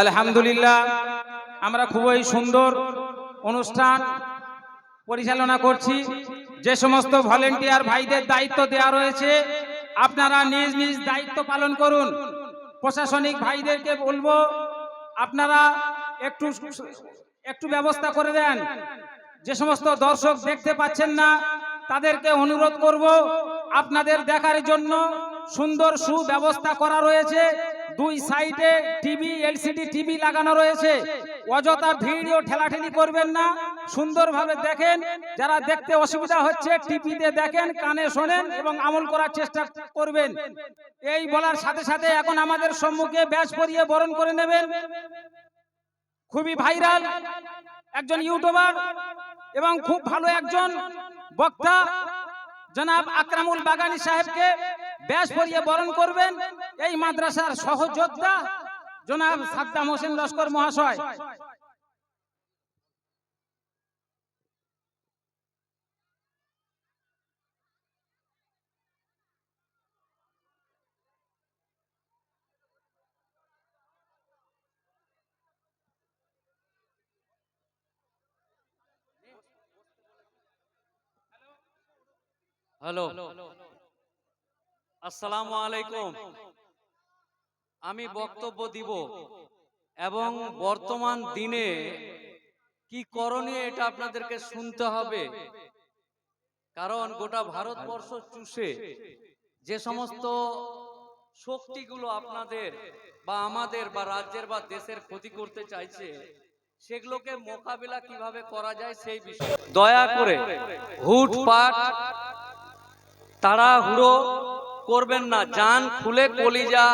আলহামদুলিল্লাহ, আমরা খুবই সুন্দর অনুষ্ঠান পরিচালনা করছি। যে সমস্ত ভলেন্টিয়ার ভাইদের দায়িত্ব দেওয়া রয়েছে, আপনারা নিজ নিজ দায়িত্ব পালন করুন। প্রশাসনিক ভাইদেরকে বলব, আপনারা একটু একটু ব্যবস্থা করে দেন। যে সমস্ত দর্শক দেখতে পাচ্ছেন না, তাদেরকে অনুরোধ করব, আপনাদের দেখার জন্য সুন্দর সুব্যবস্থা করা রয়েছে। দুই সাইডে টিভি, এলসিডি, টিভি লাগানো রয়েছে। অযথা ভিডিও ঠেলাঠেলি করবেন না। সুন্দরভাবে দেখেন, যারা দেখতে অসুবিধা হচ্ছে, টিভিতে দেখেন, কানে শোনেন এবং আমল করার চেষ্টা করবেন। এই বলার সাথে সাথে এখন আমাদের সম্মুখে ব্যাস পরিয়ে বরণ করে নেবেন। খুবই ভাইরাল একজন ইউটিউবার এবং খুব ভালো একজন বক্তা, জনাব আকরামুল বাগানি সাহেবকে। ব্যাস পরিয়ে বরণ করবেন এই মাদ্রাসার সহযোদ্ধা জনাব সাদ্দাম হোসেন লস্কর মহাশয়। হ্যালো। আসসালামু আলাইকুম। আমি বক্তব্য দিব এবং বর্তমান দিনে কি করণীয় এটা আপনাদেরকে শুনতে হবে। কারণ গোটা ভারতবর্ষ চুষে যে সমস্ত শক্তিগুলো আপনাদের বা আমাদের বা রাজ্যের বা দেশের ক্ষতি করতে চাইছে সেগুলোকে মোকাবিলা কীভাবে করা যায় সেই বিষয়ে। দয়া করে হুটপাট তাড়াহুড়ো করবেন না। যান খুলে কলিজা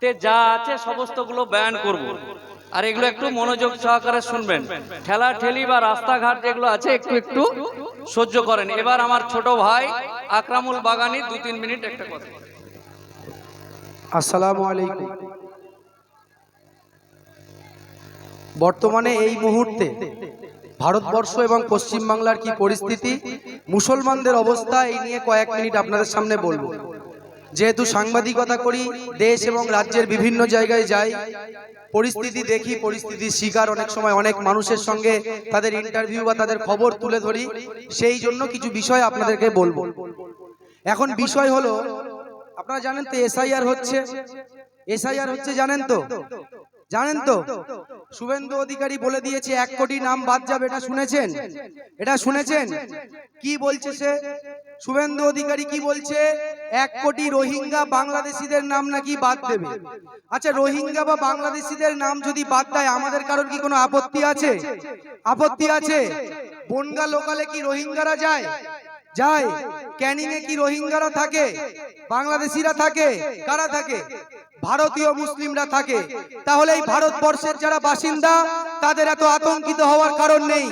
তে যা আছে সমস্তগুলো বয়ান করব। আর এগুলো একটু মনোযোগ সহকারে শুনবেন। ঠেলা ঠেলি বা রাস্তাঘাট যেগুলো আছে, একটু একটু সহ্য করেন। এবার আমার ছোট ভাই আকরামুল বাগানি দু তিন মিনিট একটা কথা। আসসালামু আলাইকুম। বর্তমানে এই মুহূর্তে ভারতবর্ষ এবং পশ্চিমবাংলার কি পরিস্থিতি? মুসলমানদের অবস্থা এই নিয়ে কয়েক মিনিট আপনাদের সামনে বলব। যেহেতু সাংবাদিকতা করি, দেশ এবং রাজ্যের বিভিন্ন জায়গায় যাই, পরিস্থিতি দেখি, পরিস্থিতির শিকার অনেক সময় অনেক মানুষের সঙ্গে তাদের ইন্টারভিউ বা তাদের খবর তুলে ধরি, সেই জন্য কিছু বিষয় আপনাদেরকে বলব। এখন বিষয় হলো, আপনারা জানেন তো, এসআইআর হচ্ছে। এসআইআর হচ্ছে, জানেন তো? জানেন তো, শুভেন্দু অধিকারী বলে দিয়েছে এক কোটি নাম বাদ যাবে, এটা শুনেছেন? এটা শুনেছেন? কি বলছে সে? শুভেন্দু অধিকারী কি বলছে? এক কোটি রোহিঙ্গা বাংলাদেশিদের নাম নাকি বাদ দেবে? আচ্ছা রোহিঙ্গা বা বাংলাদেশিদের নাম যদি বাদ দেয়, আমাদের কারোর কি কোনো আপত্তি আছে? আপত্তি আছে? বনগা লোকালে কি রোহিঙ্গারা যায়? যায়। ক্যানিং এ কি রোহিঙ্গারা থাকে? বাংলাদেশিরা থাকে? কারা থাকে? ভারতীয় মুসলিমরা থাকে, তাহলে এই ভারতবর্ষের যারা বাসিন্দা, তাদের এত আতঙ্কিত হওয়ার কারণ নেই।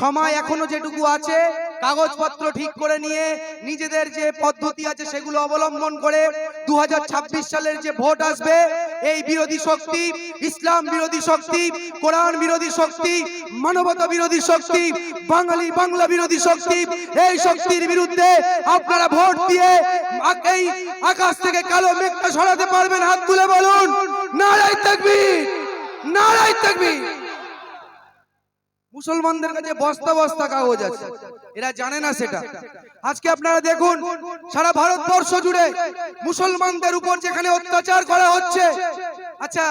সময় এখনও যেটুকু আছে, কাগজপত্র ঠিক করে নিয়ে নিজেদের যে পদ্ধতি আছে সেগুলো অবলম্বন করে দু হাজার ছাব্বিশ সালের যে ভোট আসবে এই বিরোধী শক্তি, ইসলাম বিরোধী শক্তি, কোরআন বিরোধী শক্তি, মানবতা বিরোধী শক্তি, বাঙালি বাংলা বিরোধী শক্তি, এই শক্তির বিরুদ্ধে আপনারা ভোট দিয়ে এই আকাশ থেকে কালো মেঘটা সরাতে পারবেন। হাত তুলে বলুন নারাই তাকবীর নারাই তাকবীর। মুসলমানদের কাছে বস্তা বস্তা কাগজ আছে। এরা জানে না সেটা। আজকে আপনারা দেখুন, সারা ভারতবর্ষ জুড়ে মুসলমানদের উপর যেখানে অত্যাচার করা হচ্ছে আচ্ছা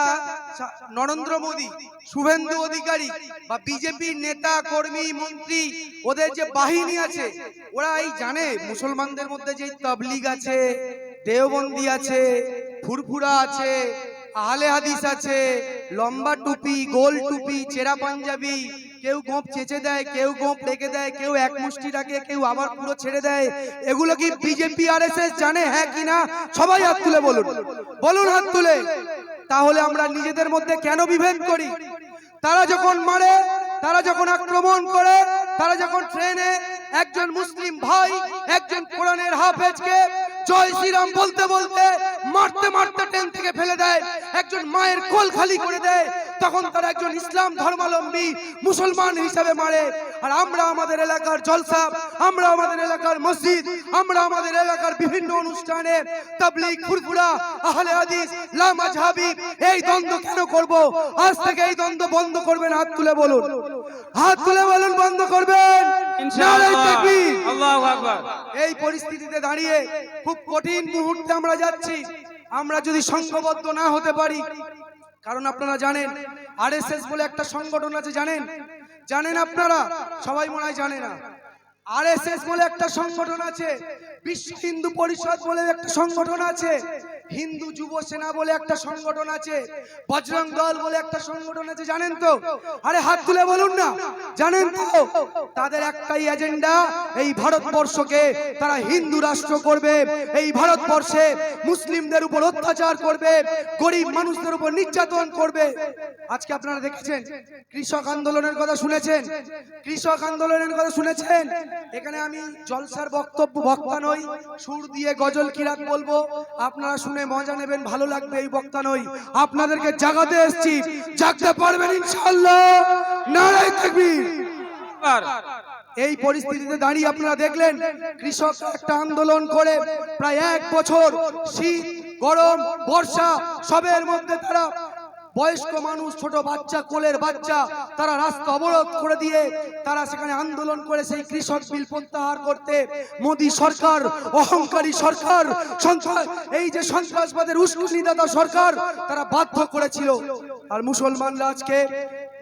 নরেন্দ্র মোদী, শুভেন্দু অধিকারী বা বিজেপির নেতা, কর্মী, মন্ত্রী, ওদের যে বাহিনী আছে, ওরা এই জানে মুসলমানদের মধ্যে যে তবলিগ আছে, দেওবন্দি আছে, ফুরফুরা আছে, আহলে হাদিস আছে, লম্বা টুপি, গোল টুপি, চেরা পাঞ্জাবি কেউ গোপ চেঁচে দেয়, কেউ গোপ রেখে দেয়, কেউ এক মুষ্টি রাখে কেউ আবার পুরো ছেড়ে দেয়। এগুলো কি বিজেপি আর এস এস জানে হ্যাঁ কিনা সবাই হাত তুলে বলুন। বলুন হাত তুলে। তাহলে আমরা নিজেদের মধ্যে কেন বিভেদ করি? তারা যখন মারে, তারা যখন আক্রমণ করে, তারা যখন ট্রেনে একজন মুসলিম ভাই, একজন কোরআনের হাফেজকে জয় শ্রীরাম বলতে বলতে মারতে মারতে ট্রেন থেকে ফেলে দেয়, একজন মায়ের কোল খালি করে দেয় তখন তারা একজন ইসলাম ধর্মাবলম্বী মুসলমান হিসেবে মারে। আর আমরা আমাদের এলাকার জলসা আমরা আমাদের এলাকার মসজিদ আমরা আমাদের এলাকার বিভিন্ন অনুষ্ঠানে তাবলিগ ফুরফুরা আহলে হাদিস লা মাযহাবি এই দ্বন্দ্ব কেন করব? আজ থেকে এই দ্বন্দ্ব বন্ধ করবেন হাত তুলে বলুন। হাত তুলে বলুন বন্ধ করবেন। এই পরিস্থিতিতে দাঁড়িয়ে খুব কঠিন মুহূর্তে আমরা যাচ্ছি। আমরা যদি সংঘবদ্ধ না হতে পারি কারণ আপনারা জানেন, আরএসএস বলে একটা সংগঠন আছে, জানেন? জানেন আপনারা? সবাই মনে হয় জানে না। আরএসএস বলে একটা সংগঠন আছে, বিশ্ব হিন্দু পরিষদ বলে একটা সংগঠন আছে। হিন্দু যুব সেনা বলে একটা সংগঠন আছে, বজরং দল বলে একটা সংগঠন আছে, জানেন তো? আরে হাত তুলে বলুন না, জানেন তো? তাদের একটাই এজেন্ডা এই ভারতবর্ষকে তারা হিন্দু রাষ্ট্র করবে, এই ভারতবর্ষে মুসলিমদের উপর অত্যাচার করবে, গরিব মানুষদের উপর নির্যাতন করবে। আজকে আপনারা দেখেছেন, কৃষক আন্দোলনের কথা শুনেছেন? কৃষক আন্দোলনের কথা শুনেছেন? এখানে আমি জলসার বক্তব্য, বক্তা নই, সুর দিয়ে গজল কিরাত বলব? আপনারা শুনে মজা নেবেন ভালো লাগবে এই বক্তা নই আপনাদেরকে জাগাতে এসছি জাগতে পারবেন ইনশাআল্লাহ নারায় আকবার। এই পরিস্থিতিতে দাঁড়িয়ে আপনারা দেখলেন কৃষক একটা আন্দোলন করে প্রায় এক বছর শীত গরম বর্ষা সবের মধ্যে তারা বয়স্ক মানুষ, ছোট বাচ্চা, কোলের বাচ্চা, তারা রাস্তা অবরোধ করে দিয়ে তারা সেখানে আন্দোলন করে সেই কৃষক বিল প্রত্যাহার করতে। মোদী সরকার, অহংকারী সরকার এই যে সন্ত্রাসবাদের উস্কুনিদাতা সরকার, তারা বাধ্য করেছিল। আর মুসলমানরা আজকে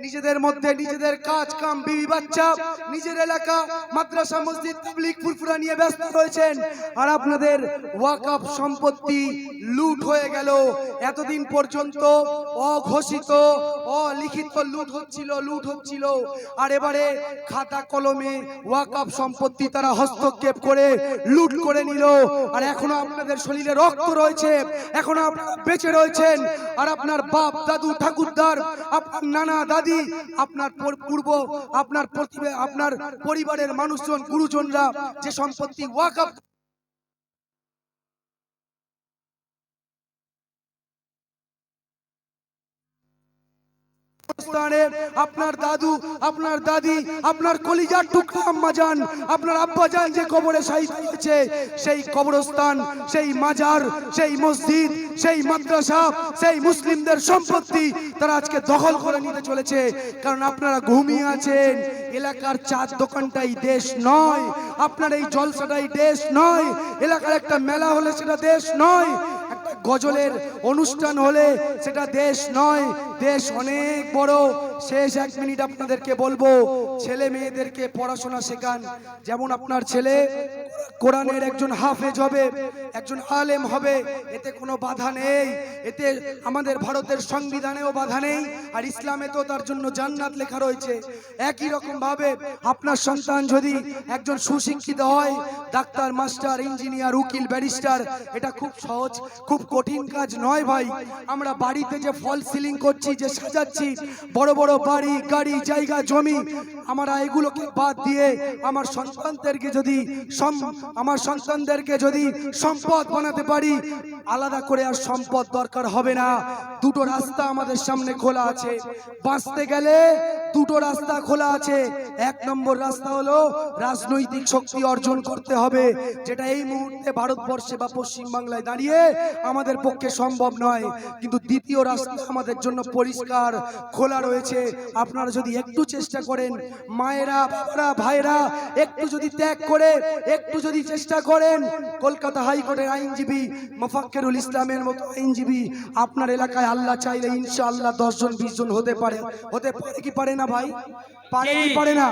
নিজেদের মধ্যে নিজেদের কাজ, কাম, বিবি, বাচ্চা, নিজের এলাকা, মাদ্রাসা, মসজিদ তাবলিগ ফুরফুরা নিয়ে ব্যস্ত রয়েছেন। আর আপনাদের ওয়াকফ সম্পত্তি লুট হয়ে গেল। এতদিন পর্যন্ত অঘোষিত, অলিখিত লুট হচ্ছিল লুট হচ্ছিল। আর এবারে খাতা কলমে ওয়াকফ সম্পত্তি তারা হস্তক্ষেপ করে লুট করে নিল। আর এখনও আপনাদের শরীরে রক্ত রয়েছে, এখনও বেঁচে রয়েছেন। আর আপনার বাপ, দাদু, ঠাকুরদার, আপনার নানা, দাদি আপনার পর- পূর্ব আপনার আপনার পরিবারের মানুষজন গুরুজনরা যে সম্পত্তি ওয়াকফ আপনার দাদু, আপনার দাদি, আপনার কলিজার টুকরা আম্মা যান, আপনার আব্বা যান যে কবরে হয়েছে, সেই কবরস্থান, সেই মাজার, সেই মসজিদ, সেই মাদ্রাসা, সেই মুসলিমদের সম্পত্তি তারা আজকে দখল করে নিতে চলেছে। কারণ আপনারা ঘুমিয়ে আছেন, এলাকার চার দোকানটাই দেশ নয়, আপনার এই জলসাটাই দেশ নয়, এলাকার একটা মেলা হলে সেটা দেশ নয় গজলের অনুষ্ঠান হলে সেটা দেশ নয়, দেশ অনেক বড়। শেষ এক মিনিট আপনাদেরকে বলব, ছেলে মেয়েদেরকে পড়াশোনা শেখান। যেমন আপনার ছেলে কোরআনের একজন হাফেজ হবে, একজন আলেম হবে, এতে কোনো বাধা নেই। এতে আমাদের ভারতের সংবিধানেও বাধা নেই, আর ইসলামে তো তার জন্য জান্নাত লেখা রয়েছে। একই রকম ভাবে আপনার সন্তান যদি একজন সুশিক্ষিত হয়, ডাক্তার, মাস্টার, ইঞ্জিনিয়ার, উকিল, ব্যারিস্টার, এটা খুব সহজ, খুব কঠিন কাজ নয় ভাই। আমরা বাড়িতে যে ফল সিলিং করছি, যে সাজাচ্ছি, বড় বড় বাড়ি, গাড়ি, জায়গা, জমি, আমরা এগুলোকে বাদ দিয়ে আমার সন্তানদেরকে যদি আমার সন্তানদেরকে যদি সম্পদ বানাতে পারি, আলাদা করে আর সম্পদ দরকার হবে না। দুটো রাস্তা আমাদের সামনে খোলা আছে। বাঁচতে গেলে দুটো রাস্তা খোলা আছে। এক নম্বর রাস্তা হলো রাজনৈতিক শক্তি অর্জন করতে হবে, যেটা এই মুহূর্তে ভারতবর্ষে বা পশ্চিম বাংলায় দাঁড়িয়ে আমাদের পক্ষে সম্ভব নয়, কিন্তু দ্বিতীয় রাস্তা আমাদের জন্য পরিষ্কার, খোলা রয়েছে। আপনারা যদি একটু চেষ্টা করেন, মায়েরা, বাবারা ভাইরা একটু যদি ত্যাগ করে, একটু যদি চেষ্টা করেন, কলকাতা হাইকোর্টের আইনজীবী মোফাক্কেরুল ইসলামের মতো আইনজীবী, আপনার এলাকায় আল্লাহ চাইলে ইনশাআল্লাহ দশ জন বিশ জন হতে পারে। হতে পারে কি পারে না ভাই? পারে না?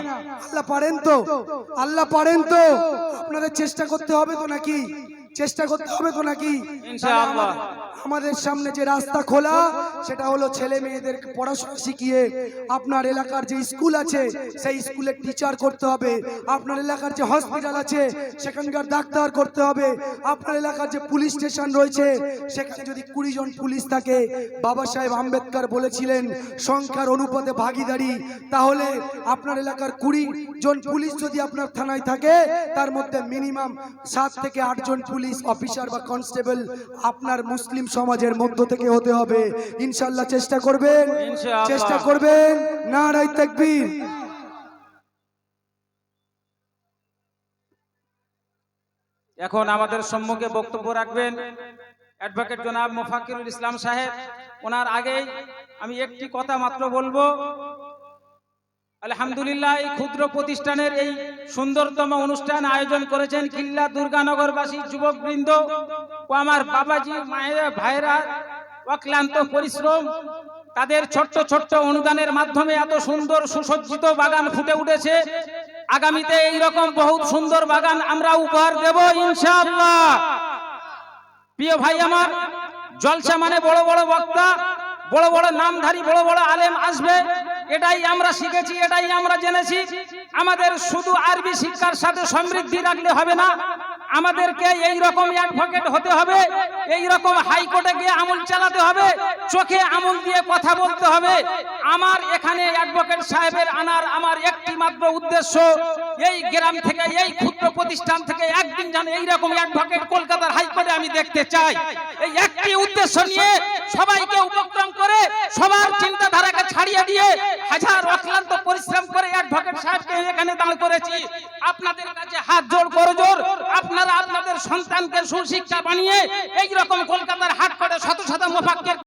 আল্লাহ পারেন তো? আল্লাহ পারেন তো? আপনাদের চেষ্টা করতে হবে তো নাকি? চেষ্টা করতে হবে তো নাকি? আমাদের- সামনে যে রাস্তা খোলা সেটা হলো ছেলে মেয়েদের পড়াশোনা শিখিয়ে আপনার এলাকার যে স্কুল আছে সেই স্কুলে টিচার করতে হবে। আপনার এলাকার যে হসপিটাল আছে সেখানকার ডাক্তার করতে হবে। আপনার এলাকার যে পুলিশ স্টেশন রয়েছে সেখানে যদি কুড়ি জন পুলিশ থাকে বাবা সাহেব আম্বেদকর বলেছিলেন সংখ্যার অনুপাতে ভাগিদারি। তাহলে আপনার এলাকার কুড়ি জন পুলিশ যদি আপনার থানায় থাকে তার মধ্যে মিনিমাম সাত থেকে আট জন পুলিশ অফিসার বা কনস্টেবল আপনার মুসলিম সমাজের মধ্য থেকে হতে হবে। ইনশাল্লাহ চেষ্টা করবেন। চেষ্টা করবেন। নারাই তাকবীর। এখন আমাদের সম্মুখে বক্তব্য রাখবেন অ্যাডভোকেট জনাব মোফাকিরুল ইসলাম সাহেব। ওনার আগেই আমি একটি কথা মাত্র বলব। আলহামদুলিল্লাহ এই ক্ষুদ্র প্রতিষ্ঠানের এই সুন্দরতম অনুষ্ঠান আয়োজন করেছেন কিল্লা দুর্গানগরবাসী যুবকবৃন্দ ও আমার বাবাজি, মায়েরা ভাইরা অক্লান্ত পরিশ্রম। তাদের ছোট্ট ছোট্ট অনুদানের মাধ্যমে এত সুন্দর সুসজ্জিত বাগান ফুটে উঠেছে। আগামীতে এই রকম বহুত সুন্দর বাগান আমরা উপহার দেব, ইনশাআল্লাহ। প্রিয় ভাই আমার, জলসা মানে বড় বড় বক্তা, বড় বড় নামধারী, বড় বড় আলেম আসবে। এটাই আমরা শিখেছি, এটাই আমরা জেনেছি। আমাদের শুধু আরবি শিক্ষার সাথে সমৃদ্ধি রাখলে হবে না, আমাদেরকে এই রকম অ্যাডভোকেট হতে হবে এই রকম হাইকোর্টে গিয়ে আমল চালাতে হবে, চোখে আমল দিয়ে কথা বলতে হবে। আমার এখানে অ্যাডভোকেট সাহেবের আনার আমার একটি মাত্র উদ্দেশ্য, এই গ্রাম থেকে, এই ক্ষুদ্র প্রতিষ্ঠান থেকে একদিন যেন এইরকম অ্যাডভোকেট কলকাতার হাইকোর্টে আমি দেখতে চাই। একটি উদ্দেশ্য নিয়ে সবাইকে উপক্রম করে সবার চিন্তাধারাকে ছাড়িয়ে দিয়ে হাজার অক্লান্ত পরিশ্রম করে অ্যাডভোকেট সাহেবকে এখানে দাঁড় করেছি। আপনাদের কাছে হাত জোর করে জোর আপনারা আপনাদের সন্তানকে সুশিক্ষা বানিয়ে এই রকম কলকাতার হাট করে শত শত মোফাক্কের